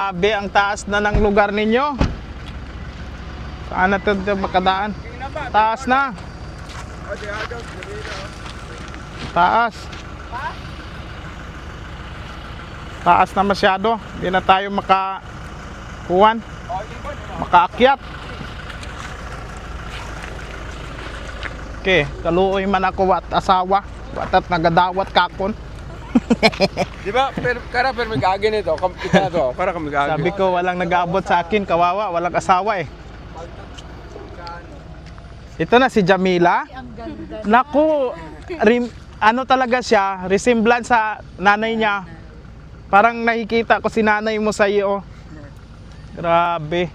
Grabe, ang taas na ng lugar ninyo. Saan natin ito makadaan? Taas na. Taas. Taas na masyado. Hindi na tayo maka kuwan. Makaakyat. Okay, kaluoy man ako wat asawa. Watat nagadawat kakon. Di ba? Pero kara pero may kaagin ito. Kam kita to. Para kami kaagin. Sabi ko walang nag-aabot sa akin, kawawa, walang asawa eh. Ito na si Jamila. Naku, rim, ano talaga siya, resemblance sa nanay niya. Parang nakikita ko si nanay mo sa iyo. Grabe.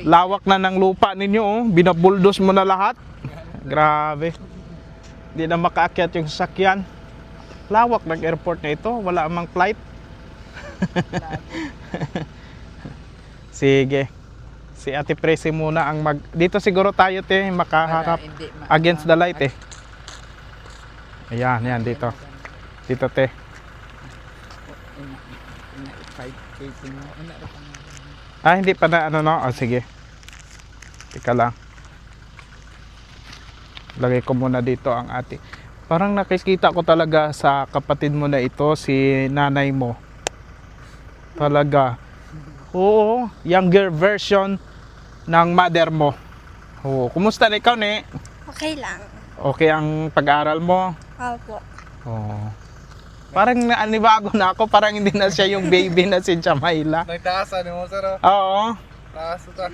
Lawak na ng lupa ninyo, oh. binabuldos mo na lahat. Grabe. Hindi na makaakyat yung sasakyan. Lawak ng airport na ito, wala amang flight. Sige. Si Ate Presi muna ang mag... Dito siguro tayo, te, makaharap against the light, eh. Ayan, yan, dito. Dito, te. Ina, ina, 5 kg mo. Ina, ito na. Ah, hindi pa na, ano, no? Oh, sige. Teka lang. Lagay ko muna dito ang ate. Parang nakikita ko talaga sa kapatid mo na ito, si nanay mo. Talaga. Oo, younger version ng mother mo. Oo, kumusta na ikaw, ne? Okay lang. Okay ang pag-aaral mo? Opo. Oo. Parang naanibago na ako, parang hindi na siya yung baby na si Jamaila. Nagtaasan mo sir. Oo. Taas ito.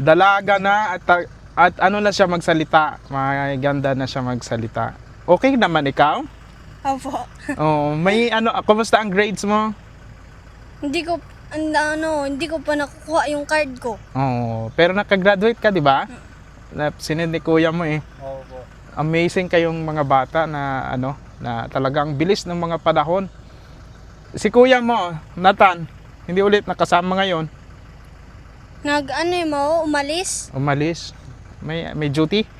dalaga na at, at ano na siya magsalita. Maganda na siya magsalita. Okay naman ikaw? Opo. Oh, may ano, kumusta ang grades mo? hindi ko, and, ano, hindi ko pa nakukuha yung card ko. Oh, pero nakagraduate ka, di ba? Na sinend ni kuya mo eh. Opo. Amazing kayong mga bata na ano, na talagang bilis ng mga panahon. Si kuya mo, Nathan, hindi ulit nakasama ngayon. Nag, ano yung mo, umalis. Umalis. May may duty.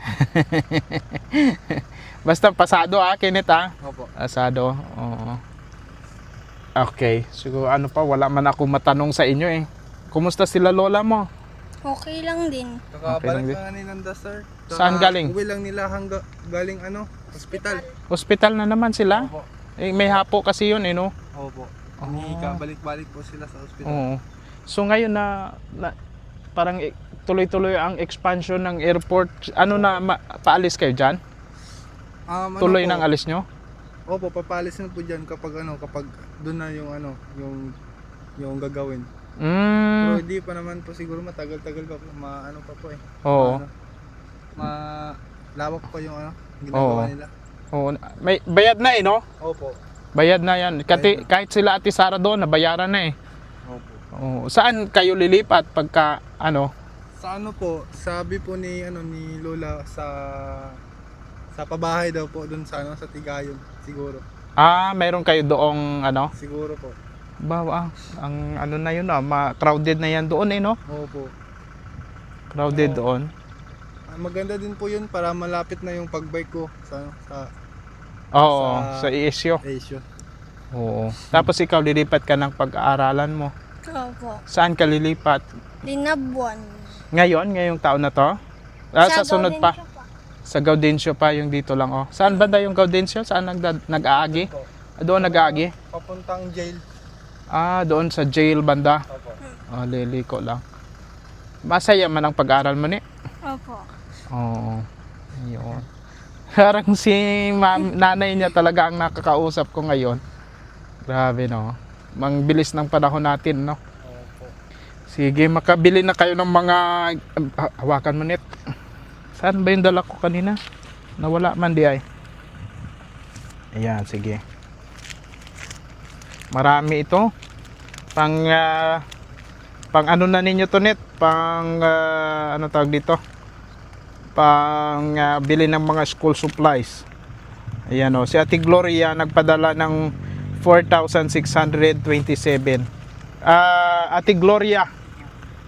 Basta pasado ah, Kenneth ah. Opo. Asado. Oo. Okay. Siguro ano pa, wala man ako matanong sa inyo eh. Kumusta sila lola mo? Okay lang din. Okay lang Kakabalik din. lang kanina da sir. Saan galing? Uwi lang nila hangga galing ano? Hospital. Hospital na naman sila? Opo. Eh, may hapo kasi yun eh, no? Opo. Ah. Umiika, balik-balik po sila sa hospital. Oo. So ngayon na, na parang tuloy-tuloy ang expansion ng airport. Ano na, ma- paalis kayo dyan? Um, ano Tuloy po? ng alis nyo? Opo, papalis na po diyan kapag ano, kapag doon na yung ano, yung yung gagawin. Pero Mm. hindi pa naman po siguro matagal-tagal pa po, ma ano pa po eh. Oo. Ano, ma lawak pa yung ano, ginagawa Oo. nila. Oo. May bayad na eh, no? Opo. Bayad na yan. Kati, kahit sila Ate Sara doon, nabayaran na eh. Oo. Saan kayo lilipat pagka ano? Sa ano po, sabi po ni ano ni Lola sa sa pabahay daw po doon sa ano sa Tigayon siguro. Ah, mayroon kayo doong ano? Siguro po. Bawa, ang ano na yun ah, ma- crowded na yan doon eh, no? Opo. Crowded Oo. doon. Ah, Maganda din po 'yun para malapit na yung pagbike ko sa ano, sa Oo, sa, Sa- Asia. Asia. Oo. Tapos ikaw lilipat ka ng pag-aaralan mo. Opo. Saan ka lilipat? Linabuan. Ngayon, ngayong taon na to? Ah, sa sunod pa. Sa Gaudencio pa yung dito lang oh. Saan banda yung Gaudencio? Saan nag nag-aagi? Ah, Doon nag-aagi? Papuntang jail. Ah, doon sa jail banda. Opo. Oh, liliko lang. Masaya man ang pag-aaral mo ni. Opo. Oo. Ayun. Parang si ma'am, nanay niya talaga ang nakakausap ko ngayon. Grabe no. Mang bilis ng panahon natin no. Sige, makabili na kayo ng mga ah, hawakan mo net. Saan ba yung dala ko kanina? Nawala man di ay. Ayan, sige. Marami ito. Pang ah, pang ano na ninyo to net? Pang ah, ano tawag dito? Pang ah, bili ng mga school supplies. Ayan o, si Ate Gloria nagpadala ng 4,627. Ah, Ate Gloria,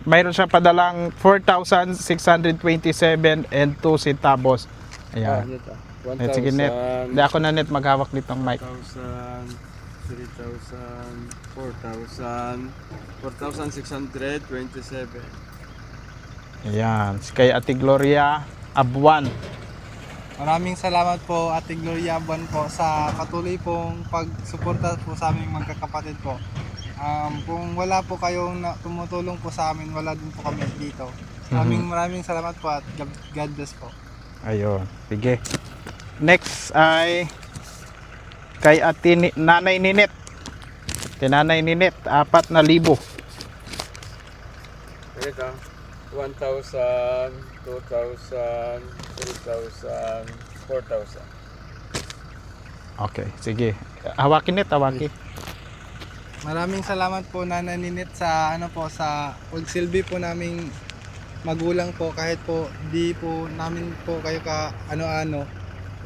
mayroon siya padalang 4,627 and 2 centavos. Ayan. ito. Net, sige net. Hindi ako na net maghawak nitong mic. 1,000 3,000, 4,000, 4,627. Ayan, kay Ate Gloria Abuan. Maraming salamat po Ate Gloria Buwan po sa patuloy pong pagsuporta po sa aming magkakapatid po. Um, kung wala po kayong na, tumutulong po sa amin, wala din po kami dito. Maraming maraming salamat po at God bless po. Ayun, sige. Next ay kay Ate Ni- Nanay Ninet. Kay Nanay Ninet, apat na libo. Ito, 1,000, 2,000, 3,000, 4,000. Okay, sige. Hawakin net, hawakin. Maraming salamat po Nana Ninit sa ano po sa pagsilbi po naming magulang po kahit po di po namin po kayo ka ano-ano.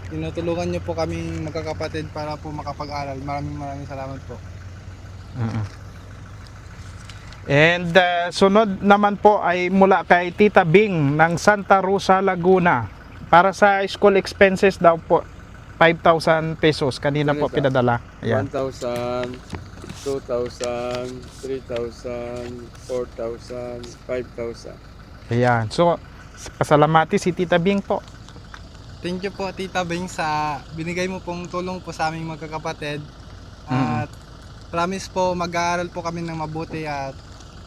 Tinutulungan niyo po kaming magkakapatid para po makapag-aral. Maraming maraming salamat po. Mhm. And uh, sunod naman po ay mula kay Tita Bing ng Santa Rosa, Laguna. Para sa school expenses daw po, 5,000 pesos. Kanina po pinadala. Ayan. 1,000, 2,000, 3,000, 4,000, 5,000. Ayan. So, pasalamati si Tita Bing po. Thank you po Tita Bing sa binigay mo pong tulong po sa aming magkakapatid. At promise po mag-aaral po kami ng mabuti at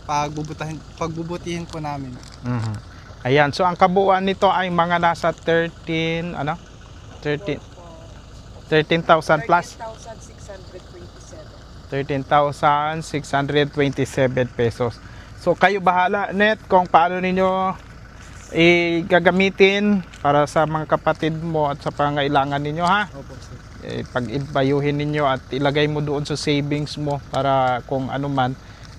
pagbubutihin, pagbubutihin po namin. Mhm. Ayan. So, ang kabuuan nito ay mga nasa 13, ano? 13, 13,000 plus. 13,627 pesos. So kayo bahala net kung paano ninyo i-gagamitin para sa mga kapatid mo at sa pangailangan ninyo ha. Opo sir. Eh, pag-ibayuhin ninyo at ilagay mo doon sa savings mo para kung ano man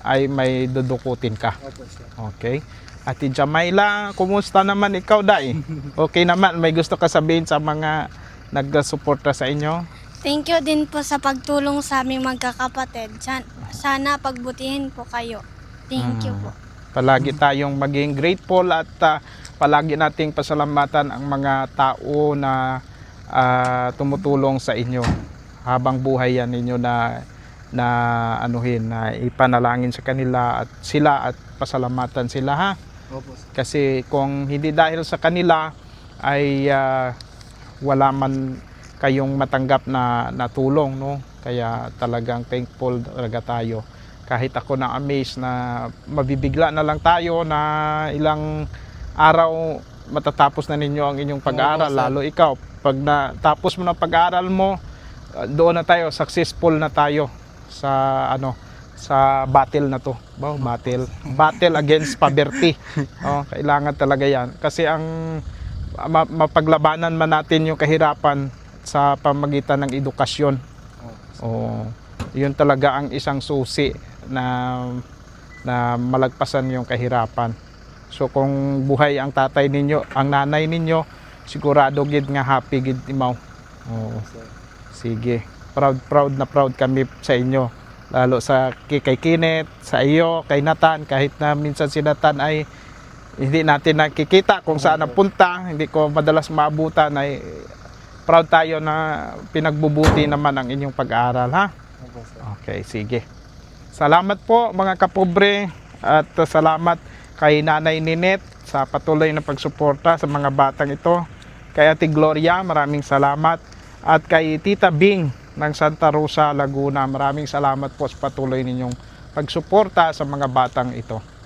ay may dudukutin ka. Opo sir. Okay. Ate Jamaila, kumusta naman ikaw dai? Okay naman, may gusto ka sabihin sa mga nagsuporta sa inyo? Thank you din po sa pagtulong sa aming magkakapatid. San- Sana pagbutihin po kayo. Thank you po. Palagi tayong maging grateful at ah, palagi nating pasalamatan ang mga tao na ah, tumutulong sa inyo habang buhay yan ninyo na na anuhin na ipanalangin sa kanila at sila at pasalamatan sila ha? Opo kasi kung hindi dahil sa kanila ay ah, wala man kayong matanggap na natulong no? Kaya talagang thankful talaga tayo. Kahit ako na amazed na mabibigla na lang tayo na ilang araw matatapos na ninyo ang inyong pag-aaral lalo ikaw. Pag natapos mo ng pag-aaral mo ah, doon na tayo successful na tayo sa ano sa battle na to. Wow, battle. Battle against poverty. Oh, kailangan talaga 'yan kasi ang ma- mapaglabanan man natin yung kahirapan sa pamagitan ng edukasyon. Oh, yun talaga ang isang susi na na malagpasan yung kahirapan. So kung buhay ang tatay ninyo, ang nanay ninyo, sigurado gid nga happy gid imaw. Oh. Sige. Proud proud na proud kami sa inyo. Lalo sa kay Kinet, sa iyo, kay Nathan, kahit na minsan si Nathan ay hindi natin nakikita kung saan napunta, hindi ko madalas maabutan ay proud tayo na pinagbubuti naman ang inyong pag-aaral ha. Okay, sige. Salamat po mga kapobre at salamat kay Nanay Ninet sa patuloy na pagsuporta sa mga batang ito. Kay Ate Gloria, maraming salamat. At kay Tita Bing ng Santa Rosa, Laguna, maraming salamat po sa patuloy ninyong pagsuporta sa mga batang ito.